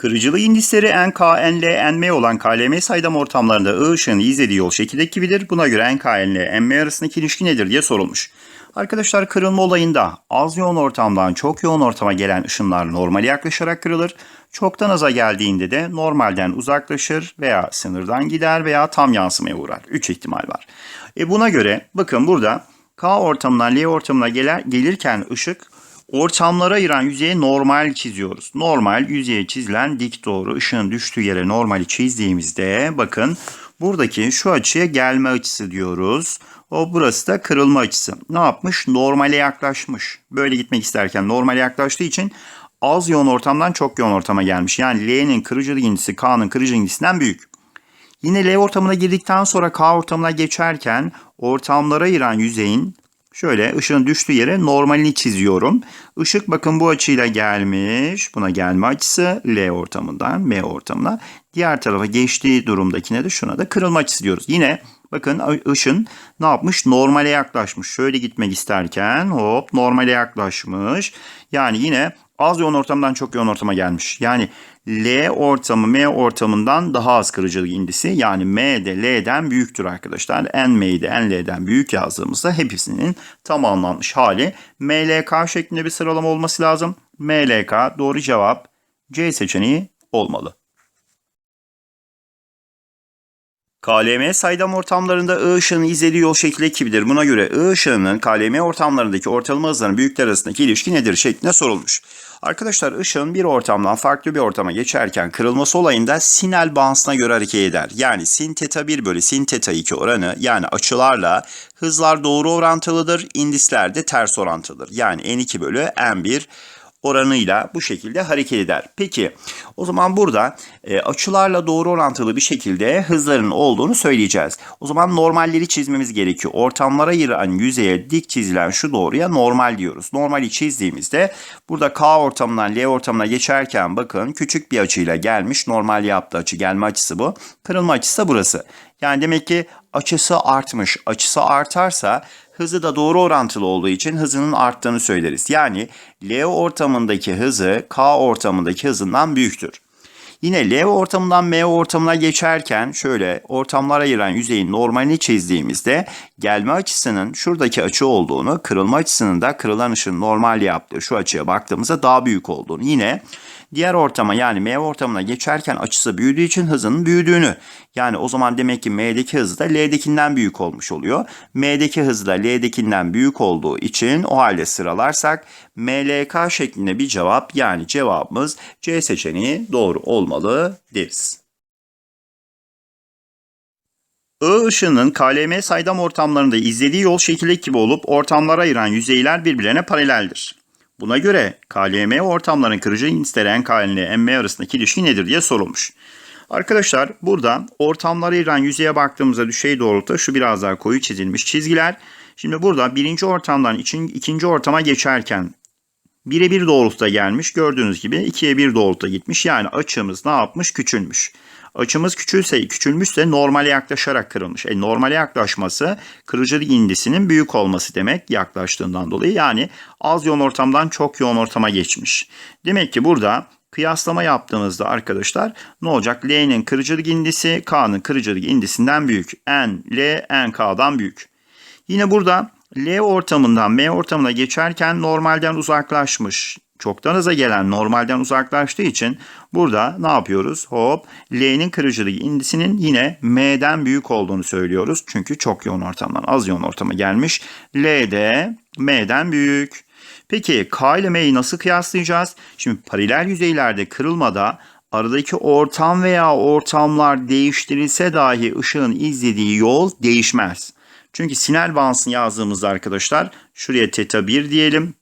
Kırıcılık indisleri NK, NL, NM olan KLM saydam ortamlarında I ışığının izlediği yol şekildeki gibidir. Buna göre NK, NL, NM arasındaki ilişki nedir diye sorulmuş. Arkadaşlar kırılma olayında az yoğun ortamdan çok yoğun ortama gelen ışınlar normale yaklaşarak kırılır. Çoktan aza geldiğinde de normalden uzaklaşır veya sınırdan gider veya tam yansımaya uğrar. 3 ihtimal var. E buna göre bakın burada K ortamından L ortamına gelir, gelirken ışık ortamlara ayıran yüzeye normal çiziyoruz. Normal yüzeye çizilen dik doğru ışığın düştüğü yere normali çizdiğimizde bakın buradaki şu açıya gelme açısı diyoruz. O burası da kırılma açısı. Ne yapmış? Normale yaklaşmış. Böyle gitmek isterken normale yaklaştığı için az yoğun ortamdan çok yoğun ortama gelmiş. Yani L'nin kırıcılık indisi K'nın kırıcılık indisinden büyük. Yine L ortamına girdikten sonra K ortamına geçerken ortamlara ayıran yüzeyin şöyle ışığın düştüğü yere normalini çiziyorum. Işık bakın bu açıyla gelmiş. Buna gelme açısı L ortamından M ortamına. Diğer tarafa geçtiği durumdakine de şuna da kırılma açısı diyoruz. Yine bakın ışın ne yapmış? Normale yaklaşmış. Şöyle gitmek isterken hop normale yaklaşmış. Yani yine az yoğun ortamdan çok yoğun ortama gelmiş. Yani L ortamı M ortamından daha az kırıcılık indisi. Yani M de L'den büyüktür arkadaşlar. N M'yi de N L'den büyük yazdığımızda hepsinin tamamlanmış hali. MLK şeklinde bir sıralama olması lazım. MLK doğru cevap C seçeneği olmalı. KLM saydam ortamlarında I ışığının izlediği yol şekli gibidir. Buna göre I ışığının KLM ortamlarındaki ortalama hızların büyükler arasındaki ilişki nedir şeklinde sorulmuş. Arkadaşlar ışığın bir ortamdan farklı bir ortama geçerken kırılması olayında sinel bağıntısına göre hareket eder. Yani sin teta 1 bölü sin teta 2 oranı yani açılarla hızlar doğru orantılıdır, indisler de ters orantılıdır. Yani n2 bölü n1 oranıyla bu şekilde hareket eder. Peki o zaman burada e, açılarla doğru orantılı bir şekilde hızların olduğunu söyleyeceğiz. O zaman normalleri çizmemiz gerekiyor. Ortamlara ayıran yüzeye dik çizilen şu doğruya normal diyoruz. Normali çizdiğimizde burada K ortamından L ortamına geçerken bakın küçük bir açıyla gelmiş. Normal yaptığı açı gelme açısı bu. Kırılma açısı da burası. Yani demek ki açısı artmış. Açısı artarsa hızı da doğru orantılı olduğu için hızının arttığını söyleriz. Yani L ortamındaki hızı K ortamındaki hızından büyüktür. Yine L ortamından M ortamına geçerken şöyle ortamlara ayıran yüzeyin normalini çizdiğimizde gelme açısının şuradaki açı olduğunu, kırılma açısının da kırılan ışın normal yaptığı şu açıya baktığımızda daha büyük olduğunu yine diğer ortama yani M ortamına geçerken açısı büyüdüğü için hızının büyüdüğünü. Yani o zaman demek ki M'deki hızı da L'dekinden büyük olmuş oluyor. M'deki hızı da L'dekinden büyük olduğu için o halde sıralarsak MLK şeklinde bir cevap yani cevabımız C seçeneği doğru olmalı deriz. I ışığının KLM saydam ortamlarında izlediği yol şekildeki gibi olup ortamlara ayıran yüzeyler birbirlerine paraleldir. Buna göre KLM ortamların kırıcı indisleri NK ile M arasındaki ilişki nedir diye sorulmuş. Arkadaşlar burada ortamlara ayıran yüzeye baktığımızda düşey doğrultuda şu biraz daha koyu çizilmiş çizgiler. Şimdi burada birinci ortamdan için, ikinci ortama geçerken 1'e 1 doğrultuda gelmiş. Gördüğünüz gibi 2'ye 1 doğrultuda gitmiş. Yani açımız ne yapmış? Küçülmüş. Açımız küçülse, küçülmüşse normale yaklaşarak kırılmış. E, normale yaklaşması kırıcılık indisinin büyük olması demek yaklaştığından dolayı. Yani az yoğun ortamdan çok yoğun ortama geçmiş. Demek ki burada kıyaslama yaptığımızda arkadaşlar ne olacak? L'nin kırıcılık indisi K'nın kırıcılık indisinden büyük. N, L, N, K'dan büyük. Yine burada L ortamından M ortamına geçerken normalden uzaklaşmış. Çoktan hıza gelen normalden uzaklaştığı için burada ne yapıyoruz? Hop L'nin kırıcılık indisinin yine M'den büyük olduğunu söylüyoruz. Çünkü çok yoğun ortamdan az yoğun ortama gelmiş. L de M'den büyük. Peki K ile M'yi nasıl kıyaslayacağız? Şimdi paralel yüzeylerde kırılmada aradaki ortam veya ortamlar değiştirilse dahi ışığın izlediği yol değişmez. Çünkü sinel bağıntısını yazdığımızda arkadaşlar şuraya teta 1 diyelim.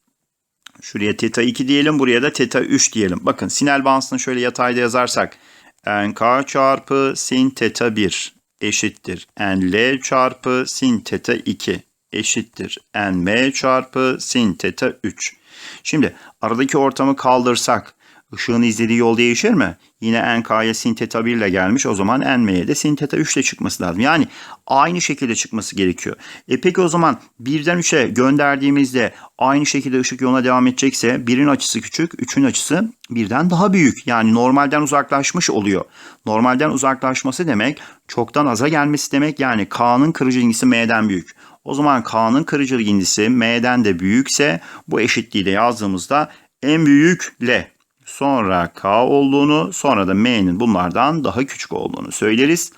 Şuraya teta 2 diyelim. Buraya da teta 3 diyelim. Bakın sinel bağıntısını şöyle yatayda yazarsak nk çarpı sin teta 1 eşittir nl çarpı sin teta 2 eşittir nm çarpı sin teta 3. Şimdi aradaki ortamı kaldırsak Işığın izlediği yol değişir mi? Yine NK'ya sin theta 1 ile gelmiş. O zaman NM'ye de sin theta 3 ile çıkması lazım. Yani aynı şekilde çıkması gerekiyor. E peki o zaman 1'den 3'e gönderdiğimizde aynı şekilde ışık yoluna devam edecekse 1'in açısı küçük, 3'ün açısı birden daha büyük. Yani normalden uzaklaşmış oluyor. Normalden uzaklaşması demek çoktan aza gelmesi demek. Yani K'nın kırıcı indisi M'den büyük. O zaman K'nın kırıcılık indisi M'den de büyükse bu eşitliği de yazdığımızda en büyük L sonra K olduğunu sonra da M'nin bunlardan daha küçük olduğunu söyleriz.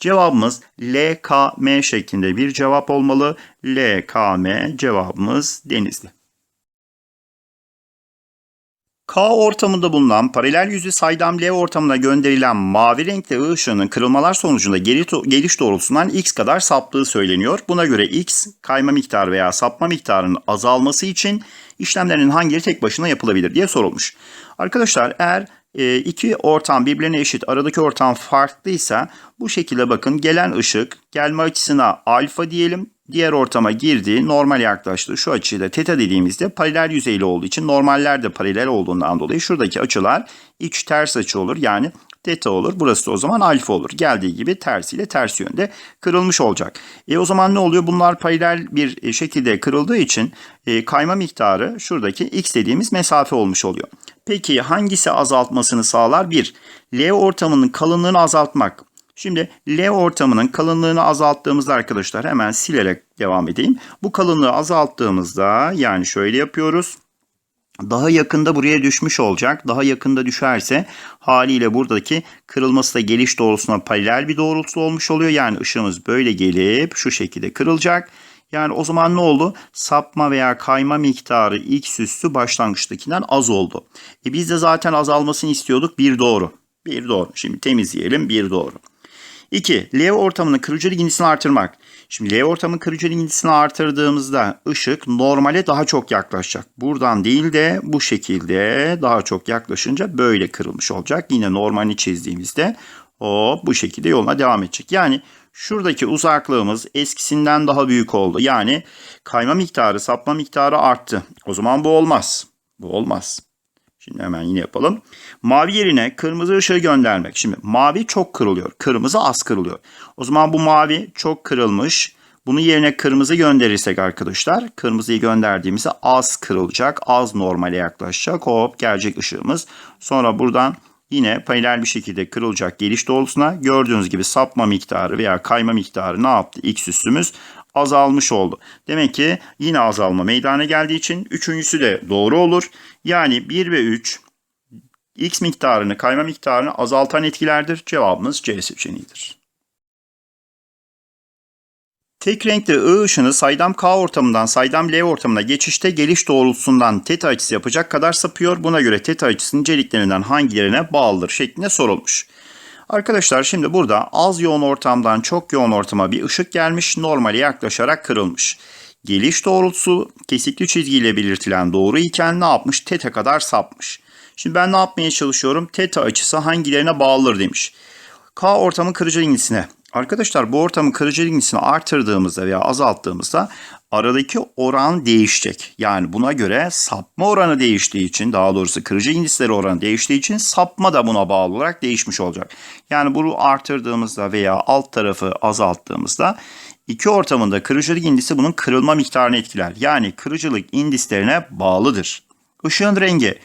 Cevabımız LKM şeklinde bir cevap olmalı. LKM cevabımız Denizli. K ortamında bulunan paralel yüzü saydam L ortamına gönderilen mavi renkli I ışığının kırılmalar sonucunda geri geliş doğrultusundan x kadar saptığı söyleniyor. Buna göre x kayma miktarı veya sapma miktarının azalması için işlemlerin hangileri tek başına yapılabilir diye sorulmuş. Arkadaşlar eğer e, iki ortam birbirine eşit aradaki ortam farklıysa bu şekilde bakın gelen ışık gelme açısına alfa diyelim diğer ortama girdi normal yaklaştı şu açıyı da teta dediğimizde paralel yüzeyli olduğu için normaller de paralel olduğundan dolayı şuradaki açılar iç ters açı olur yani teta olur. Burası da o zaman alfa olur. Geldiği gibi tersiyle ters yönde kırılmış olacak. E o zaman ne oluyor? Bunlar paralel bir şekilde kırıldığı için e, kayma miktarı şuradaki x dediğimiz mesafe olmuş oluyor. Peki hangisi azaltmasını sağlar? 1. L ortamının kalınlığını azaltmak. Şimdi L ortamının kalınlığını azalttığımızda arkadaşlar hemen silerek devam edeyim. Bu kalınlığı azalttığımızda yani şöyle yapıyoruz. Daha yakında buraya düşmüş olacak. Daha yakında düşerse haliyle buradaki kırılması da geliş doğrultusuna paralel bir doğrultusu olmuş oluyor. Yani ışığımız böyle gelip şu şekilde kırılacak. Yani o zaman ne oldu? Sapma veya kayma miktarı x üssü başlangıçtakinden az oldu. E biz de zaten azalmasını istiyorduk. Bir doğru. Bir doğru. Şimdi temizleyelim. Bir doğru. 2. L ortamının kırıcılık indisini artırmak. Şimdi L ortamın kırıcılık indisini artırdığımızda ışık normale daha çok yaklaşacak. Buradan değil de bu şekilde daha çok yaklaşınca böyle kırılmış olacak. Yine normalini çizdiğimizde o bu şekilde yoluna devam edecek. Yani şuradaki uzaklığımız eskisinden daha büyük oldu. Yani kayma miktarı, sapma miktarı arttı. O zaman bu olmaz. Bu olmaz. Şimdi hemen yine yapalım. Mavi yerine kırmızı ışığı göndermek. Şimdi mavi çok kırılıyor. Kırmızı az kırılıyor. O zaman bu mavi çok kırılmış. Bunun yerine kırmızı gönderirsek arkadaşlar kırmızıyı gönderdiğimizde az kırılacak. Az normale yaklaşacak. Hop gelecek ışığımız. Sonra buradan yine paralel bir şekilde kırılacak geliş doğrultusuna. Gördüğünüz gibi sapma miktarı veya kayma miktarı ne yaptı? X üstümüz azalmış oldu. Demek ki yine azalma meydana geldiği için üçüncüsü de doğru olur. Yani 1 ve 3 x miktarını kayma miktarını azaltan etkilerdir. Cevabımız C seçeneğidir. Tek renkli I ışını saydam K ortamından saydam L ortamına geçişte geliş doğrultusundan teta açısı yapacak kadar sapıyor. Buna göre teta açısının niceliklerinden hangilerine bağlıdır şeklinde sorulmuş. Arkadaşlar şimdi burada az yoğun ortamdan çok yoğun ortama bir ışık gelmiş, normale yaklaşarak kırılmış. Geliş doğrultusu kesikli çizgiyle belirtilen doğru iken ne yapmış? Teta kadar sapmış. Şimdi ben ne yapmaya çalışıyorum? Teta açısı hangilerine bağlıdır demiş. K ortamın kırıcı indisine. Arkadaşlar bu ortamın kırıcı indisini artırdığımızda veya azalttığımızda aradaki oran değişecek. Yani buna göre sapma oranı değiştiği için daha doğrusu kırıcı indisleri oranı değiştiği için sapma da buna bağlı olarak değişmiş olacak. Yani bunu artırdığımızda veya alt tarafı azalttığımızda iki ortamında kırıcılık indisi bunun kırılma miktarını etkiler. Yani kırıcılık indislerine bağlıdır. Işığın rengi.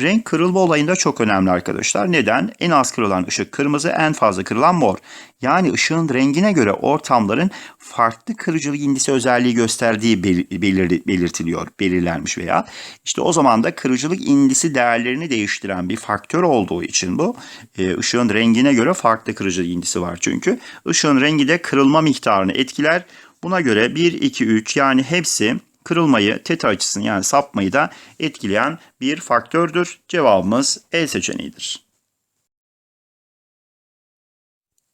Renk kırılma olayında çok önemli arkadaşlar. Neden? En az kırılan ışık kırmızı, en fazla kırılan mor. Yani ışığın rengine göre ortamların farklı kırıcılık indisi özelliği gösterdiği belir belirtiliyor, belirlenmiş veya işte o zaman da kırıcılık indisi değerlerini değiştiren bir faktör olduğu için bu e, ışığın rengine göre farklı kırıcılık indisi var çünkü. ışığın rengi de kırılma miktarını etkiler. Buna göre 1, 2, 3 yani hepsi kırılmayı, teta açısını yani sapmayı da etkileyen bir faktördür. Cevabımız E seçeneğidir.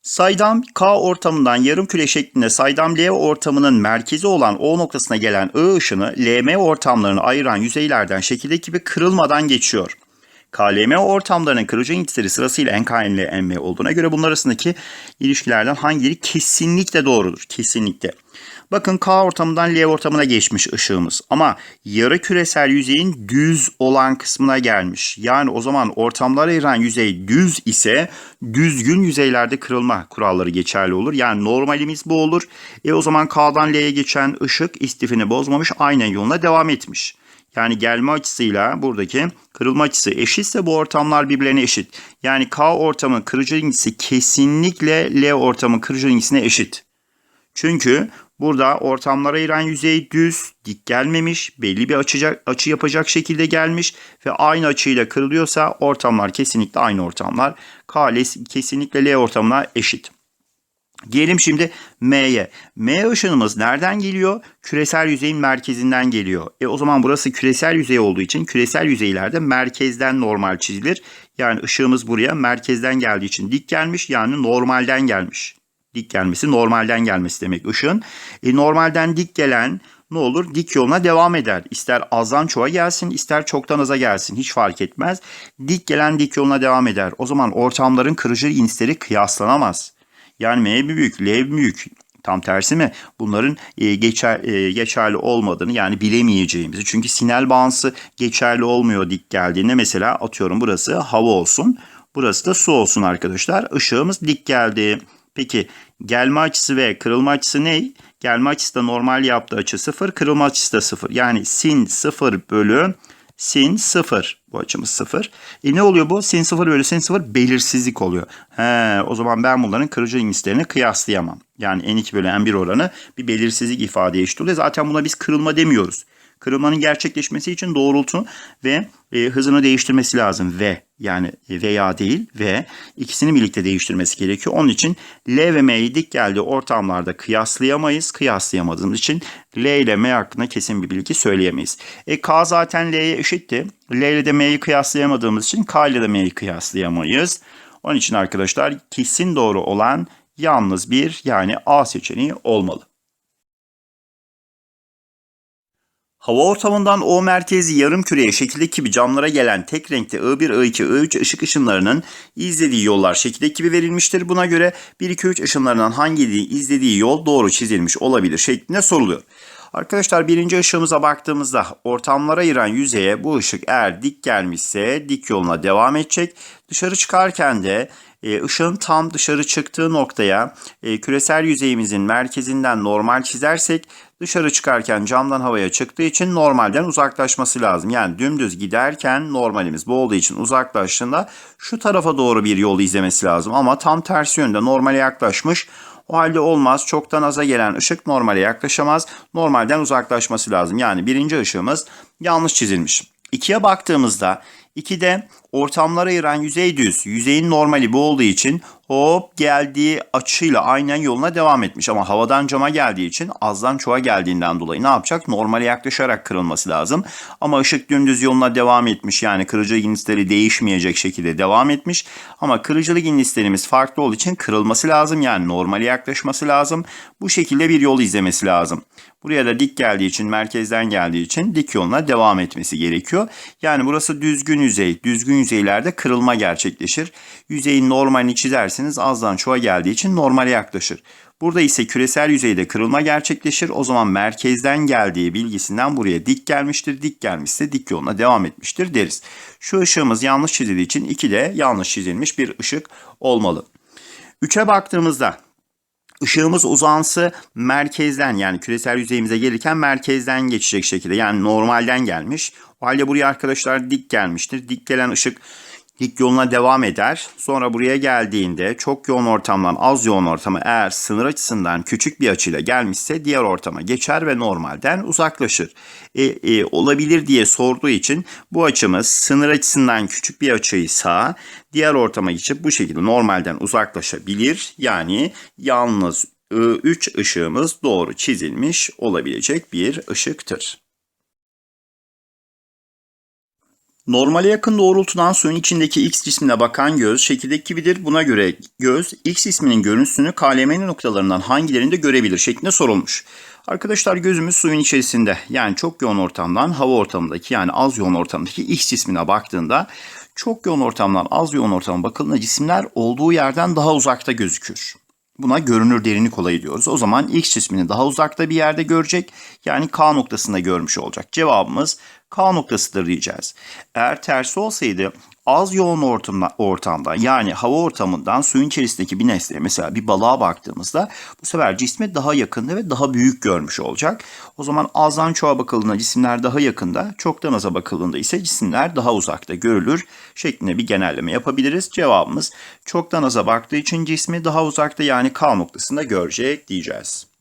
Saydam K ortamından yarım küre şeklinde saydam L ortamının merkezi olan O noktasına gelen I ışını LM ortamlarını ayıran yüzeylerden şekildeki gibi kırılmadan geçiyor. KLM ortamlarının kırıcı intisleri sırasıyla NKN ile NM olduğuna göre bunlar arasındaki ilişkilerden hangileri kesinlikle doğrudur? Kesinlikle. Bakın K ortamından L ortamına geçmiş ışığımız ama yarı küresel yüzeyin düz olan kısmına gelmiş. Yani o zaman ortamlara ayıran yüzey düz ise düzgün yüzeylerde kırılma kuralları geçerli olur. Yani normalimiz bu olur. E o zaman K'dan L'ye geçen ışık istifini bozmamış aynen yoluna devam etmiş. Yani gelme açısıyla buradaki kırılma açısı eşitse bu ortamlar birbirlerine eşit. Yani K ortamın kırıcı ilgisi kesinlikle L ortamın kırıcı ilgisine eşit. Çünkü burada ortamlara ayıran yüzey düz, dik gelmemiş, belli bir açacak, açı yapacak şekilde gelmiş ve aynı açıyla kırılıyorsa ortamlar kesinlikle aynı ortamlar. K kesinlikle L ortamına eşit. Gelelim şimdi M'ye. M ışınımız nereden geliyor? Küresel yüzeyin merkezinden geliyor. E o zaman burası küresel yüzey olduğu için küresel yüzeylerde merkezden normal çizilir. Yani ışığımız buraya merkezden geldiği için dik gelmiş yani normalden gelmiş. Dik gelmesi normalden gelmesi demek ışığın. E normalden dik gelen ne olur? Dik yoluna devam eder. İster azdan çoğa gelsin, ister çoktan aza gelsin. Hiç fark etmez. Dik gelen dik yoluna devam eder. O zaman ortamların kırıcı insleri kıyaslanamaz. Yani M büyük, L büyük. Tam tersi mi? Bunların e, geçer, e, geçerli olmadığını yani bilemeyeceğimizi. Çünkü sinel bağıntısı geçerli olmuyor dik geldiğinde. Mesela atıyorum burası hava olsun. Burası da su olsun arkadaşlar. Işığımız dik geldi. Peki gelme açısı ve kırılma açısı ne? Gelme açısı da normal yaptığı açı 0, kırılma açısı da 0. Yani sin 0 bölü sin 0. Bu açımız 0. E ne oluyor bu? Sin 0 bölü sin 0 belirsizlik oluyor. He, o zaman ben bunların kırıcı ingislerini kıyaslayamam. Yani n2 bölü n1 oranı bir belirsizlik ifade eşit oluyor. Zaten buna biz kırılma demiyoruz. Kırılmanın gerçekleşmesi için doğrultu ve e, hızını değiştirmesi lazım. V yani veya değil ve ikisini birlikte değiştirmesi gerekiyor. Onun için L ve M'yi dik geldiği ortamlarda kıyaslayamayız. Kıyaslayamadığımız için L ile M hakkında kesin bir bilgi söyleyemeyiz. E, K zaten L'ye eşitti. L ile de M'yi kıyaslayamadığımız için K ile de M'yi kıyaslayamayız. Onun için arkadaşlar kesin doğru olan yalnız bir yani A seçeneği olmalı. Hava ortamından O merkezi yarım küreye şekildeki gibi camlara gelen tek renkte I1, I2, I3 ışık ışınlarının izlediği yollar şekildeki gibi verilmiştir. Buna göre 1, 2, 3 ışınlarından hangi izlediği yol doğru çizilmiş olabilir şeklinde soruluyor. Arkadaşlar birinci ışığımıza baktığımızda ortamlara ayıran yüzeye bu ışık eğer dik gelmişse dik yoluna devam edecek. Dışarı çıkarken de e, ışığın tam dışarı çıktığı noktaya e, küresel yüzeyimizin merkezinden normal çizersek dışarı çıkarken camdan havaya çıktığı için normalden uzaklaşması lazım. Yani dümdüz giderken normalimiz bu olduğu için uzaklaştığında şu tarafa doğru bir yol izlemesi lazım. Ama tam tersi yönde normale yaklaşmış. O halde olmaz. Çoktan aza gelen ışık normale yaklaşamaz. Normalden uzaklaşması lazım. Yani birinci ışığımız yanlış çizilmiş. İkiye baktığımızda 2'de ortamlara ayıran yüzey düz. Yüzeyin normali bu olduğu için hop geldiği açıyla aynen yoluna devam etmiş. Ama havadan cama geldiği için azdan çoğa geldiğinden dolayı ne yapacak? Normale yaklaşarak kırılması lazım. Ama ışık dümdüz yoluna devam etmiş. Yani kırıcılık indisleri değişmeyecek şekilde devam etmiş. Ama kırıcılık indislerimiz farklı olduğu için kırılması lazım. Yani normale yaklaşması lazım. Bu şekilde bir yol izlemesi lazım. Buraya da dik geldiği için, merkezden geldiği için dik yoluna devam etmesi gerekiyor. Yani burası düzgün yüzey. Düzgün yüzeylerde kırılma gerçekleşir. Yüzeyin normalini çizerseniz azdan çoğa geldiği için normale yaklaşır. Burada ise küresel yüzeyde kırılma gerçekleşir. O zaman merkezden geldiği bilgisinden buraya dik gelmiştir. Dik gelmişse dik yoluna devam etmiştir deriz. Şu ışığımız yanlış çizildiği için 2 de yanlış çizilmiş bir ışık olmalı. 3'e baktığımızda Işığımız uzansı merkezden yani küresel yüzeyimize gelirken merkezden geçecek şekilde yani normalden gelmiş. O halde buraya arkadaşlar dik gelmiştir. Dik gelen ışık dik yoluna devam eder. Sonra buraya geldiğinde çok yoğun ortamdan az yoğun ortama eğer sınır açısından küçük bir açıyla gelmişse diğer ortama geçer ve normalden uzaklaşır. E, e, olabilir diye sorduğu için bu açımız sınır açısından küçük bir açıysa diğer ortama geçip bu şekilde normalden uzaklaşabilir. Yani yalnız 3 ışığımız doğru çizilmiş olabilecek bir ışıktır. Normale yakın doğrultudan suyun içindeki X cismine bakan göz şekildeki gibidir. Buna göre göz X cisminin görüntüsünü KLM'nin noktalarından hangilerinde görebilir şeklinde sorulmuş. Arkadaşlar gözümüz suyun içerisinde yani çok yoğun ortamdan hava ortamındaki yani az yoğun ortamdaki X cismine baktığında Çok yoğun ortamdan az yoğun ortama bakıldığında cisimler olduğu yerden daha uzakta gözükür. Buna görünür derinlik olayı diyoruz. O zaman X cismini daha uzakta bir yerde görecek. Yani K noktasında görmüş olacak. Cevabımız K noktasıdır diyeceğiz. Eğer tersi olsaydı az yoğun ortamda, ortamda yani hava ortamından suyun içerisindeki bir nesneye mesela bir balığa baktığımızda bu sefer cisme daha yakında ve daha büyük görmüş olacak. O zaman azdan çoğa bakıldığında cisimler daha yakında, çoktan aza bakıldığında ise cisimler daha uzakta görülür şeklinde bir genelleme yapabiliriz. Cevabımız çoktan aza baktığı için cismi daha uzakta yani K noktasında görecek diyeceğiz.